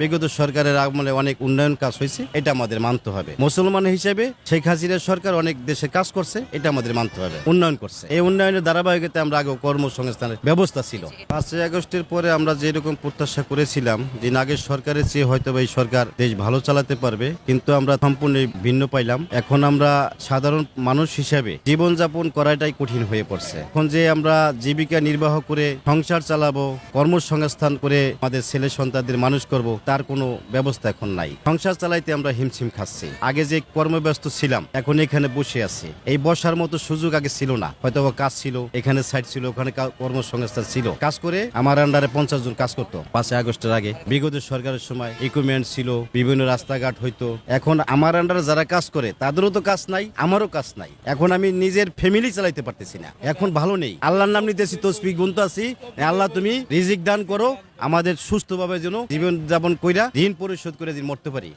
বিগত সরকারের আমলে অনেক উন্নয়ন কাজ হয়েছে, এটা আমাদের মানতে হবে। মুসলমান হিসেবে শেখ হাসিনার সরকার অনেক দেশে কাজ করছে, এটা আমাদের মানতে হবে, উন্নয়ন করছে। এই উন্নয়নের ধারাবাহিকতা আমরা আগে কর্মসংস্থানের ব্যবস্থা ছিল। পাঁচই আগস্টের পরে আমরা যেরকম প্রত্যাশা করেছিলাম যে আগের সরকারের চেয়ে হয়তো এই সরকার দেশ ভালো চালাতে পারবে, কিন্তু আমরা সম্পূর্ণ ভিন্ন পাইলাম। এখন আমরা সাধারণ মানুষ হিসাবে জীবনযাপন করাটাই কঠিন হয়ে পড়ছে। এখন যে আমরা জীবিকা নির্বাহ করে সংসার চালাবো, কর্মসংস্থান করে আমাদের ছেলে সন্তানদের মানুষ করব তার কোনো ব্যবস্থা এখন নাই। সংসার চালাইতে আমরা হিমশিম খাচ্ছি। আগে যে কর্মব্যস্ত ছিলাম, এখন এখানে বসে আছি। এই বসার মতো সুযোগ আগে ছিল না। হয়তো কাজ ছিল, এখানে সাইট ছিল, ওখানে কর্মসংস্থান ছিল। কাজ করে আমার আন্ডারে পঞ্চাশ জন কাজ করতো। পাঁচই আগস্টের আগে। বিগত সরকারের সময় ইকুইপমেন্ট ছিল, বিভিন্ন রাস্তাঘাট হইতো। এখন আমার আন্ডারে যারা কাজ করে, তাদেরও তো কাজ নাই, আমারও কাজ নাই। এখন আমি নিজের ফ্যামিলি চালাইতে পারতেছি না। এখন ভালো নেই। আল্লাহর নাম নিতেছি, তসবি গুনতে আছি আল্লাহ তুমি রিজিক দান করো আমাদের সুস্থভাবে যেন জীবনযাপন কইরা ঋণ পরিশোধ করে মরতে পারি।